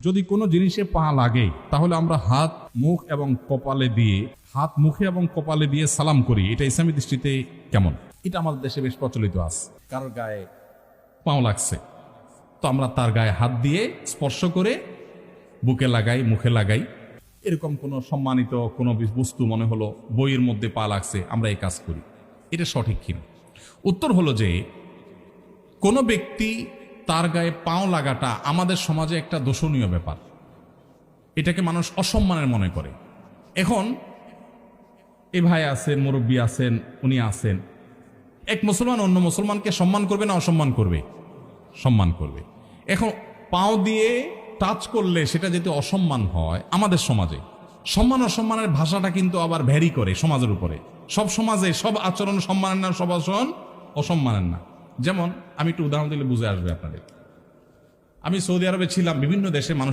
যদি কোনো জিনিসে পা লাগে, তাহলে আমরা হাত, মুখ এবং কপালে দিয়ে, হাত, মুখে এবং কপালে দিয়ে সালাম করি। এটা ইসলামী দৃষ্টিতে কেমন? এটা আমাদের দেশে বেশ প্রচলিত আছে। কারোর গায়ে পাও লাগছে, তো আমরা তার গায়ে হাত দিয়ে স্পর্শ করে বুকে লাগাই, মুখে লাগাই। এরকম কোনো সম্মানিত কোনো বিস- বস্তু মনে হলো, বইয়ের মধ্যে পা লাগছে, আমরা এই কাজ করি। এটা সঠিক কিনা? উত্তর হলো যে, কোনো ব্যক্তি তার গায়ে পাও লাগাটা আমাদের সমাজে একটা দোষণীয় ব্যাপার। এটাকে মানুষ অসম্মানের মনে করে। এখন এ ভাই আছেন, মুরব্বী আছেন, উনি আছেন। এক মুসলমান অন্য মুসলমানকে সম্মান করবে না অসম্মান করবে? সম্মান করবে। এখন পাও দিয়ে টাচ করলে সেটা যদি অসম্মান হয় আমাদের সমাজে, সম্মান অসম্মানের ভাষাটা কিন্তু আবার ভ্যারি করে সমাজের উপরে। সব সমাজে সব আচরণ সম্মানের না, সব আচরণ অসম্মানের না। যেমন, আমি একটু উদাহরণ দিলে বুঝে আসবে আপনাদের। আমি সৌদি আরবে ছিলাম, বিভিন্ন দেশে মানুষ